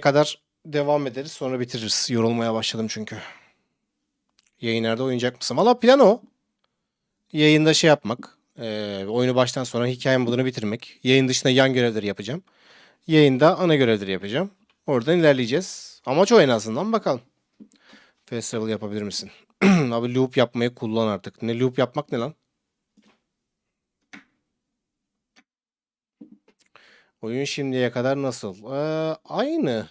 kadar devam ederiz sonra bitiririz. Yorulmaya başladım çünkü. Yayınlarda oynayacak mısın? Valla plan o. Yayında şey yapmak. eee, oyunu baştan sona hikaye modunu bitirmek. Yayın dışında yan görevleri yapacağım. Yayında ana görevleri yapacağım. Oradan ilerleyeceğiz. Amaç o en azından bakalım. Fast travel yapabilir misin? Abi loop yapmayı kullan artık. Ne loop yapmak ne lan? Oyun şimdiye kadar nasıl? Ee, aynı.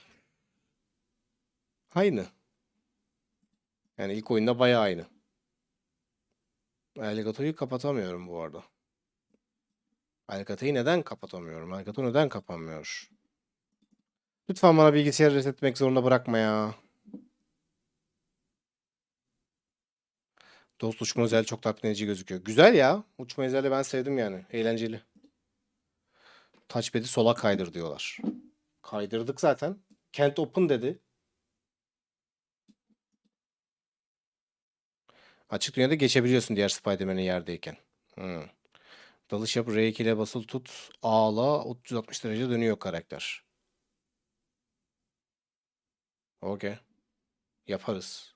Aynı. Yani ilk oyunda bayağı aynı. Elgato'yu kapatamıyorum bu arada. Elgato'yu neden kapatamıyorum? Elgato neden kapanmıyor? Lütfen bana bilgisayarı resetlemek zorunda bırakma ya. Dost uçma özelliği çok tatmin edici gözüküyor. Güzel ya. Uçma özelliği ben sevdim yani. Eğlenceli. Touchpad'i sola kaydır diyorlar. Kaydırdık zaten. Kent Open dedi. Açık dünyada geçebiliyorsun diğer Spider-Man'in yerdeyken. Hmm. Dalış yap R2 ile basılı tut. Ağla 360 derece dönüyor karakter. Okey. Yaparız.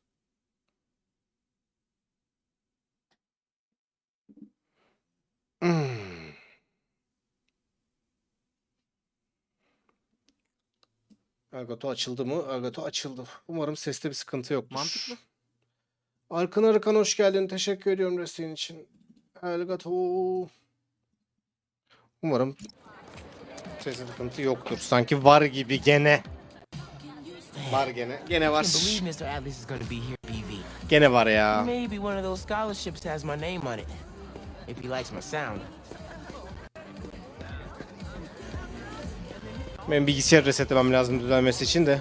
Elgato açıldı mı? Elgato açıldı. Umarım seste bir sıkıntı yoktur. Mantıklı. Arkın Arıkan hoş geldin. Teşekkür ediyorum desteğin için. Elgato. Umarım seste sıkıntı yoktur. Sanki var gibi gene. Var gene. Gene var. can't believe Mr. Atlas is going to be here, BV. Gene var ya. Maybe one of those scholarships has my name on it. If he likes my sound. Benim bilgisayar resetlemem lazım düzelmesi için de.